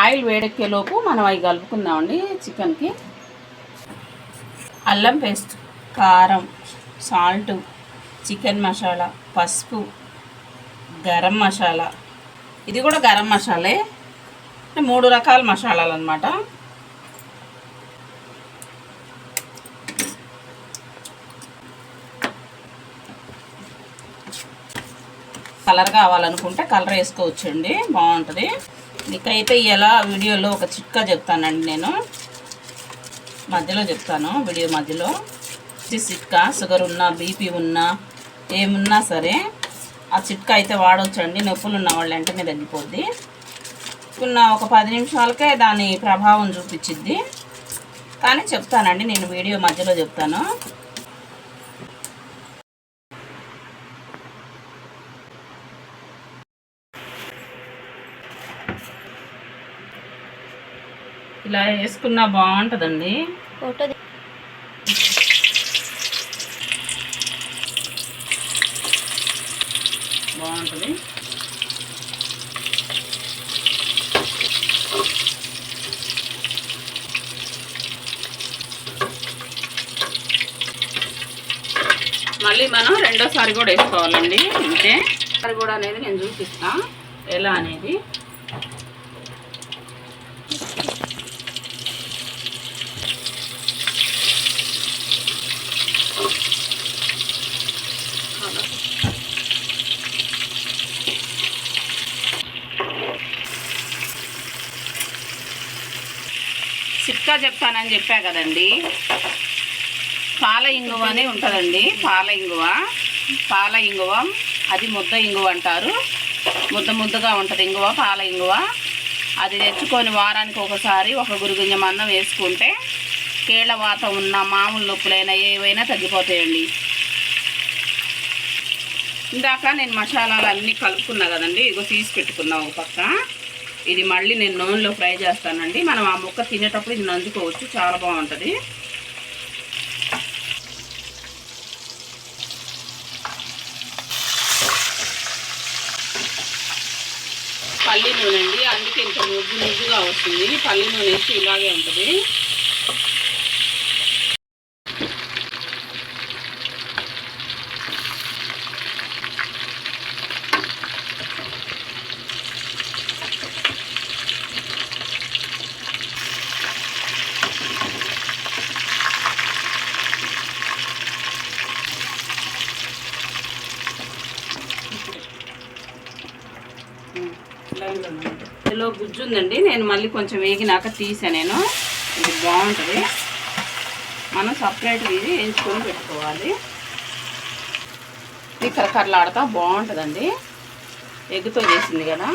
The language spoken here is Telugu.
ఆయిల్ వేడెక్కేలోపు మనం అవి కలుపుకుందామండి చికెన్కి. అల్లం పేస్ట్ కారం సాల్ట్ చికెన్ మసాలా పసుపు గరం మసాలా. ఇది కూడా గరం మసాలే. మూడు రకాల మసాలాలు అనమాట కలర్ కావాలనుకుంటే కలర్ వేసుకోవచ్చండి. బాగుంటుంది. మీకైతే ఎలా వీడియోలో ఒక చిట్కా చెప్తానండి నేను. మధ్యలో చెప్తాను వీడియో మధ్యలో. చిట్కా షుగర్ ఉన్నా బీపీ ఉన్నా ఏమున్నా సరే ఆ చిట్కా అయితే వాడవచ్చండి నొప్పులు ఉన్న వాళ్ళు వెంటనే తగ్గిపోద్ది. ఉన్న ఒక పది నిమిషాలకే దాని ప్రభావం చూపించిద్ది. కానీ చెప్తానండి నేను వీడియో మధ్యలో చెప్తాను. ఇలా వేసుకున్నా బాగుంటుందండి. ఫోటో బాగుంటుంది. మళ్ళీ మనం రెండోసారి కూడా వేసుకోవాలండి ఇంతే. ఒకసారి కూడా అనేది నేను చూపిస్తా. ఎలా అనేది? చిట్కా చెప్తానని చెప్పా కదండి. పాల ఇంగువ అని ఉంటుందండి. పాల ఇంగువ. పాల ఇంగువ. అది ముద్ద ఇంగువ అంటారు. ముద్ద ముద్దగా ఉంటుంది ఇంగువ పాల ఇంగువ. అది తెచ్చుకొని వారానికి ఒకసారి ఒక గురుగుంజం అన్నం వేసుకుంటే కీళ్ళ వాత ఉన్న మామూలు నొప్పులైనా ఏవైనా తగ్గిపోతాయండి. ఇందాక నేను మసాలాలు అన్నీ కలుపుకున్నా కదండి ఇగో తీసి పెట్టుకున్నా ఒక పక్క. ఇది మళ్ళీ నేను నూనెలో ఫ్రై చేస్తానండి. మనం ఆ ముక్క తినేటప్పుడు ఇది నంచుకోవచ్చు చాలా బాగుంటుంది. పల్లి నూనె అండి అందుకే ఇంత ముగ్గు ముగ్గుగా వస్తుంది. పల్లి నూనె వేసి ఇలాగే ఉంటుంది. ఇందులో గుజ్జు ఉందండి నేను మళ్ళీ కొంచెం వేగినాక తీసా నేను. ఇది బాగుంటుంది. మనం సపరేట్గా ఇది వేయించుకొని పెట్టుకోవాలి. ఇది కరకరలాడుతా బాగుంటుందండి. ఎగ్గుతో చేసింది కదా.